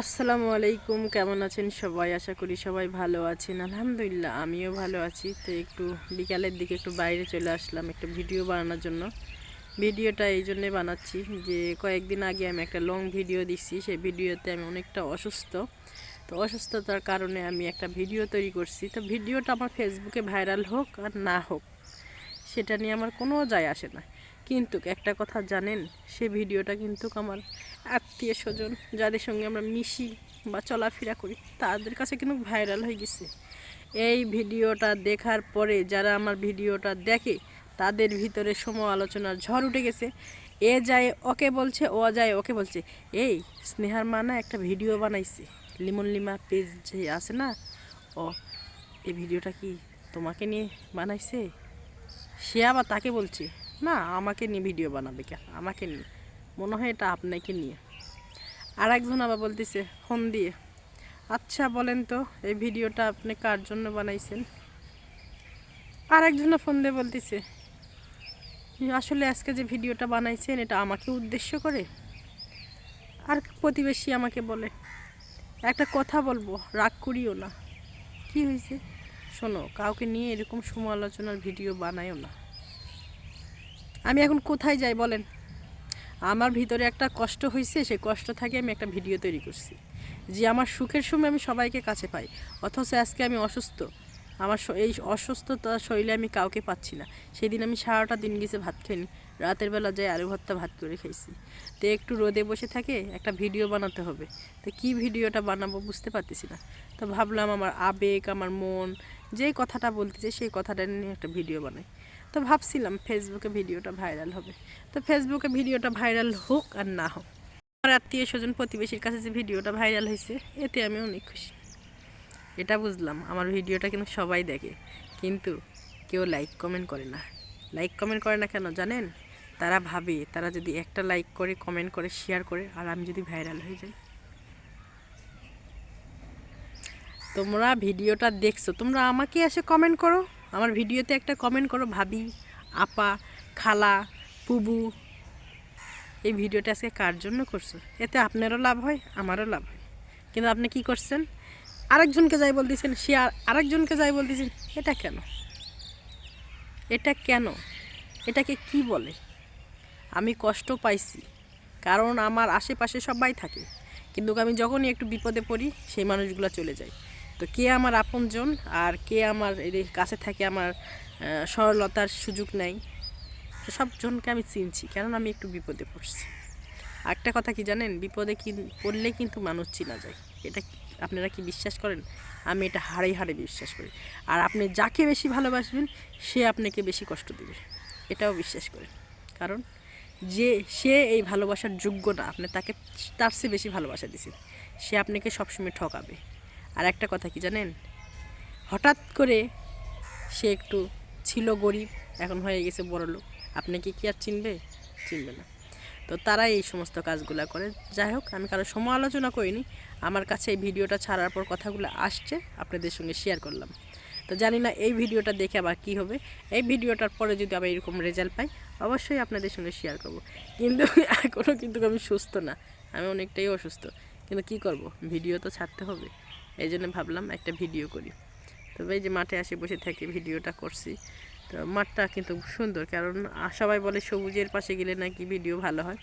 আসসালামু আলাইকুম, কেমন আছেন সবাই? আশা করি সবাই ভালো আছেন। আলহামদুলিল্লাহ, আমিও ভালো আছি। তো একটু বিকালের দিকে একটু বাইরে চলে আসলাম একটা ভিডিও বানানোর জন্য। ভিডিওটা এই জন্যে বানাচ্ছি যে, কয়েকদিন আগে আমি একটা লং ভিডিও দিচ্ছি সেই ভিডিওতে আমি অনেকটা অসুস্থ। তো অসুস্থতার কারণে আমি একটা ভিডিও তৈরি করছি। তো ভিডিওটা আমার ফেসবুকে ভাইরাল হোক আর না হোক, সেটা নিয়ে আমার কোনো যায় আসে না। কিন্তু একটা কথা জানেন, সে ভিডিওটা কিন্তু আমার আত্মীয় স্বজন যাদের সঙ্গে আমরা মিশি বা চলাফেরা করি, তাদের কাছে কিন্তু ভাইরাল হয়ে গেছে। এই ভিডিওটা দেখার পরে যারা আমার ভিডিওটা দেখে, তাদের ভিতরে সম আলোচনার ঝড় উঠে গেছে। এ যায়, ওকে বলছে, ও যায়, ওকে বলছে, এই, স্নেহার মা না একটা ভিডিও বানাইছে। লিমন লিমা পেজ যে আছে না, ও এই ভিডিওটা কি তোমাকে নিয়ে বানাইছে? সে আবার তাকে বলছে, না, আমাকে নিয়ে ভিডিও বানাবে কেন? আমাকে নিয়ে। মনে হয় এটা আপনাকে নিয়ে। আর একজন আবার বলতেছে, ফোন দিয়ে। আচ্ছা বলেন তো, এই ভিডিওটা আপনি কার জন্য বানাইছেন? আর একজনে ফোন দিয়ে বলতেছে, আসলে আজকে যে ভিডিওটা বানাইছেন, এটা আমাকে উদ্দেশ্য করে? আর প্রতিবেশী আমাকে বলে, একটা কথা বলব, রাগ করিও না। কি হয়েছে শোনো, কাউকে নিয়ে এরকম সমালোচনার ভিডিও বানায়ও না। আমি এখন কোথায় যাই, বলেন? আমার ভিতরে একটা কষ্ট হয়েছে সেই কষ্ট থেকে আমি একটা ভিডিও তৈরি করছি, যে আমার সুখের সময় আমি সবাইকে কাছে পাই, অথচ আজকে আমি অসুস্থ। আমার এই অসুস্থতা শরীরে আমি কাউকে পাচ্ছি না। সেদিন আমি সারাটা দিন গেছে ভাত খাইনি, রাতের বেলা যাই আলু ভর্তা ভাত করে খাইছি। তো একটু রোদে বসে থাকে, একটা ভিডিও বানাতে হবে। তো কি ভিডিওটা বানাবো বুঝতে পারতেছি না। তো ভাবলাম আমার আবেগ, আমার মন, যেই কথাটা বলতেছে সেই কথাটা নিয়ে একটা ভিডিও বানাই। তো ভাবছিলাম ফেসবুকে ভিডিওটা ভাইরাল হবে। তো ফেসবুকে ভিডিওটা ভাইরাল হোক আর না হোক, আমার আত্মীয় স্বজন প্রতিবেশীর কাছে যে ভিডিওটা ভাইরাল হয়েছে, এতে আমি অনেক খুশি। এটা বুঝলাম, আমার ভিডিওটা কিন্তু সবাই দেখে, কিন্তু কেউ লাইক কমেন্ট করে না। লাইক কমেন্ট করে না কেন জানেন? তারা ভাবে, তারা যদি একটা লাইক করে কমেন্ট করে শেয়ার করে, আর আমি যদি ভাইরাল হয়ে যাই। তোমরা ভিডিওটা দেখছ, তোমরা আমাকে এসে কমেন্ট করো। আমার ভিডিওতে একটা কমেন্ট করো, ভাবি, আপা, খালা পুবু এই ভিডিওটা আজকে কার জন্য করছ? এতে আপনারও লাভ হয়, আমারও লাভ হয়। কিন্তু আপনি কি করছেন? আরেকজনকে যাই বলতেছেন, সে আর আরেকজনকে যাই বলতেছেন, এটা কেন? এটা কেন? এটাকে কি বলে? আমি কষ্ট পাইছি, কারণ আমার আশেপাশে সবাই থাকে। কিন্তু আমি যখনই একটু বিপদে পড়ি, সেই মানুষগুলো চলে যায়। তো কে আমার আপনজন আর কে আমার এই কাছে থাকে আমার সরলতার সুযোগ নেই সবজনকে আমি চিনছি, কেননা আমি একটু বিপদে পড়ছি। একটা কথা কি জানেন? বিপদে কি, পড়লে কিন্তু মানুষ চিনা যায়। এটা আপনারা কি বিশ্বাস করেন? আমি এটা হাড়ে হাড়ে বিশ্বাস করি। আর আপনি যাকে বেশি ভালোবাসবেন, সে আপনাকে বেশি কষ্ট দেবে। এটাও বিশ্বাস করেন। কারণ যে, সে এই ভালোবাসার যোগ্য না, আপনি তাকে, তার চেয়ে বেশি ভালোবাসা দিছেন সে আপনাকে সবসময় ঠকাবে। আর একটা কথা কি জানেন? হঠাৎ করে সে একটু ছিল গরিব, এখন হয়ে গেছে বড় লোক। আপনাকে কি আর চিনবে? চিনবে না। তো তারা এই সমস্ত কাজগুলো করে। যাই হোক, আমি কারও সমালোচনা করিনি। আমার কাছে এই ভিডিওটা ছাড়ার পর কথাগুলো আসছে, আপনাদের সঙ্গে শেয়ার করলাম। তো জানি না এই ভিডিওটা দেখে আবার কী হবে। এই ভিডিওটার পরে যদি আবার এরকম রেজাল্ট পাই, অবশ্যই আপনাদের সঙ্গে শেয়ার করব। কিন্তু এখনও কিন্তু আমি সুস্থ না। আমি অনেকটাই অসুস্থ। কিন্তু কি করব? ভিডিও তো ছাড়তে হবে। এই জন্য ভাবলাম একটা ভিডিও করি। তবে এই যে মাঠে আসে, বসে থেকে ভিডিওটা করছি। তো মাঠটা কিন্তু সুন্দর, কারণ সবাই বলে সবুজের পাশে গেলে নাকি ভিডিও ভালো হয়।